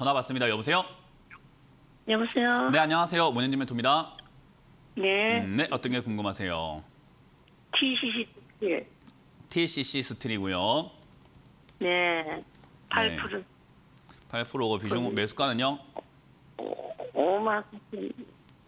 전화 받습니다. 여보세요? 여보세요? 네, 안녕하세요. 문현진 멘토입니다. 네. 음, 네, 어떤 게 궁금하세요? TCC. TCC 스틸이고요. 네. 8% 8%고 비중 매수가는요? 5만 4천,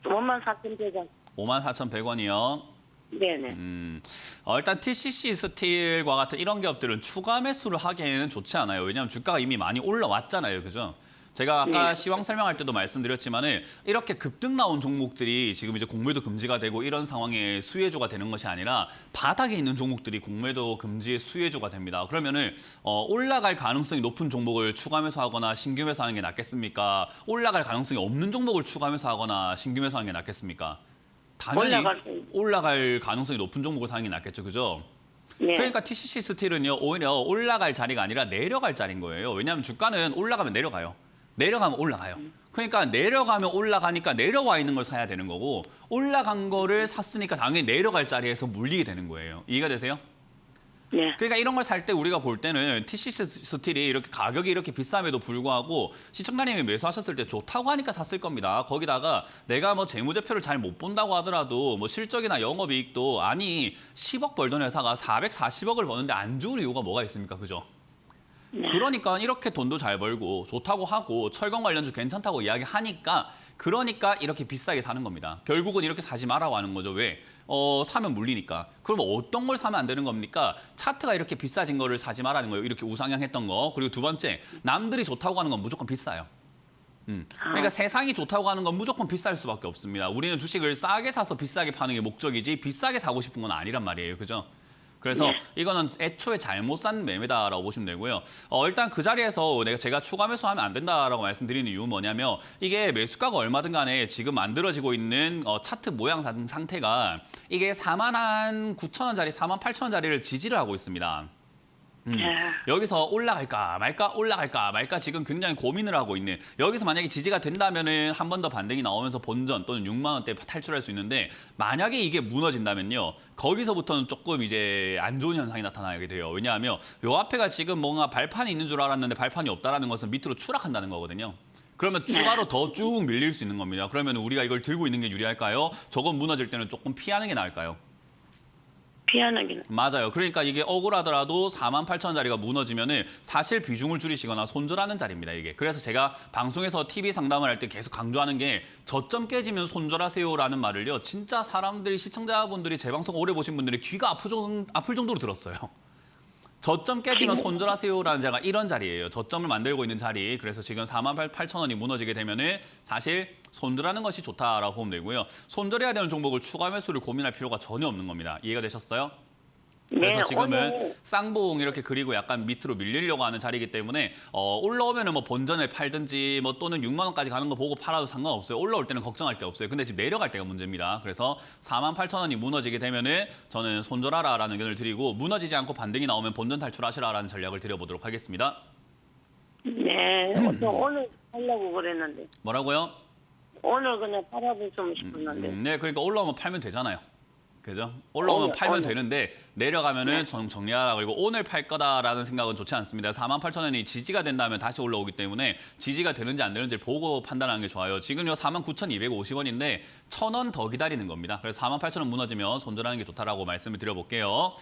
5만 4천 대장. 54,100원이요. 네네. 음, 어, 일단 TCC 스틸과 같은 이런 기업들은 추가 매수를 하기에는 좋지 않아요. 왜냐하면 주가가 이미 많이 올라왔잖아요. 그죠? 제가 아까 네. 시황 설명할 때도 말씀드렸지만은 이렇게 급등 나온 종목들이 지금 이제 공매도 금지가 되고 이런 상황에 수혜주가 되는 것이 아니라 바닥에 있는 종목들이 공매도 금지의 수혜주가 됩니다. 그러면은 어, 올라갈 가능성이 높은 종목을 추가 매수하거나 신규 매수 하는 게 낫겠습니까? 올라갈 가능성이 없는 종목을 추가 매수하거나 신규 매수 하는 게 낫겠습니까? 당연히 올라갈 수- 올라갈 가능성이 높은 종목을 사는 게 낫겠죠, 그죠? 네. 그러니까 TCC 스틸은요 오히려 올라갈 자리가 아니라 내려갈 자리인 거예요. 왜냐하면 주가는 올라가면 내려가요. 내려가면 올라가요. 그러니까 내려가면 올라가니까 내려와 있는 걸 사야 되는 거고 올라간 거를 샀으니까 당연히 내려갈 자리에서 물리게 되는 거예요. 이해가 되세요? 네. 그러니까 이런 걸 살 때 우리가 볼 때는 TCC 스틸이 이렇게 가격이 이렇게 비쌈에도 불구하고 시청자님이 매수하셨을 때 좋다고 하니까 샀을 겁니다. 거기다가 내가 뭐 재무제표를 잘 못 본다고 하더라도 뭐 실적이나 영업이익도 아니 10억 벌던 회사가 440억을 버는데 안 좋을 이유가 뭐가 있습니까? 그죠? 그러니까 이렇게 돈도 잘 벌고 좋다고 하고 철강 관련주 괜찮다고 이야기하니까 그러니까 이렇게 비싸게 사는 겁니다. 결국은 이렇게 사지 말라고 하는 거죠. 왜? 어, 사면 물리니까. 그럼 어떤 걸 사면 안 되는 겁니까? 차트가 이렇게 비싸진 거를 사지 말라는 거예요. 이렇게 우상향했던 거. 그리고 두 번째, 남들이 좋다고 하는 건 무조건 비싸요. 음. 그러니까 세상이 좋다고 하는 건 무조건 비쌀 수밖에 없습니다. 우리는 주식을 싸게 사서 비싸게 파는 게 목적이지 비싸게 사고 싶은 건 아니란 말이에요. 그죠? 그래서 네. 이거는 애초에 잘못 산 매매다라고 보시면 되고요. 어, 일단 그 자리에서 내가 제가 추가 매수하면 안 된다라고 말씀드리는 이유는 뭐냐면 이게 매수가가 얼마든 간에 지금 만들어지고 있는 어, 차트 모양 상- 상태가 이게 4만 한 9천 원짜리, 4만 8천 원짜리를 지지를 하고 있습니다. 음. 네. 여기서 올라갈까 말까 올라갈까 말까 지금 굉장히 고민을 하고 있는 여기서 만약에 지지가 된다면은 한 번 더 반등이 나오면서 본전 또는 6만 원대 탈출할 수 있는데 만약에 이게 무너진다면요 거기서부터는 조금 이제 안 좋은 현상이 나타나게 돼요 왜냐하면 요 앞에가 지금 뭔가 발판이 있는 줄 알았는데 발판이 없다라는 것은 밑으로 추락한다는 거거든요. 그러면 추가로 더 쭉 밀릴 수 있는 겁니다. 그러면 우리가 이걸 들고 있는 게 유리할까요? 저건 무너질 때는 조금 피하는 게 나을까요? 피하는 게. 맞아요. 그러니까 이게 억울하더라도 4만 8천 원짜리가 무너지면은 사실 비중을 줄이시거나 손절하는 자리입니다. 이게. 그래서 제가 방송에서 TV 상담을 할 때 계속 강조하는 게 저점 깨지면 손절하세요라는 말을요. 진짜 사람들이 시청자분들이 제 방송 오래 보신 분들이 귀가 아플 정도로 들었어요. 저점 깨지면 손절하세요라는 제가 이런 자리예요. 저점을 만들고 있는 자리. 그래서 지금 4만 8천 원이 무너지게 되면은 사실 손절하는 것이 좋다라고 보면 되고요. 손절해야 되는 종목을 추가 매수를 고민할 필요가 전혀 없는 겁니다. 이해가 되셨어요? 그래서 네. 지금은 오늘 쌍봉 이렇게 그리고 약간 밑으로 밀리려고 하는 자리이기 때문에 어, 올라오면은 뭐 본전을 팔든지 뭐 또는 6만 원까지 가는 거 보고 팔아도 상관없어요. 올라올 때는 걱정할 게 없어요. 근데 지금 내려갈 때가 문제입니다. 그래서 4만 8천 원이 무너지게 되면은 저는 손절하라라는 의견을 드리고 무너지지 않고 반등이 나오면 본전 탈출하시라라는 전략을 드려보도록 하겠습니다. 네. 저 오늘 하려고 그랬는데. 뭐라고요? 오늘 그냥 팔아보시면 싶었는데. 음, 네, 그러니까 올라오면 팔면 되잖아요. 그죠? 올라오면 오늘, 팔면 오늘. 되는데 내려가면은 정, 정리하라 그리고 오늘 팔 거다라는 생각은 좋지 않습니다. 4만 8천 원이 지지가 된다면 다시 올라오기 때문에 지지가 되는지 안 되는지 보고 판단하는 게 좋아요. 지금요 4만 9,250원인데 천 원 더 기다리는 겁니다. 그래서 4만 8천 원 무너지면 손절하는 게 좋다라고 말씀을 드려볼게요.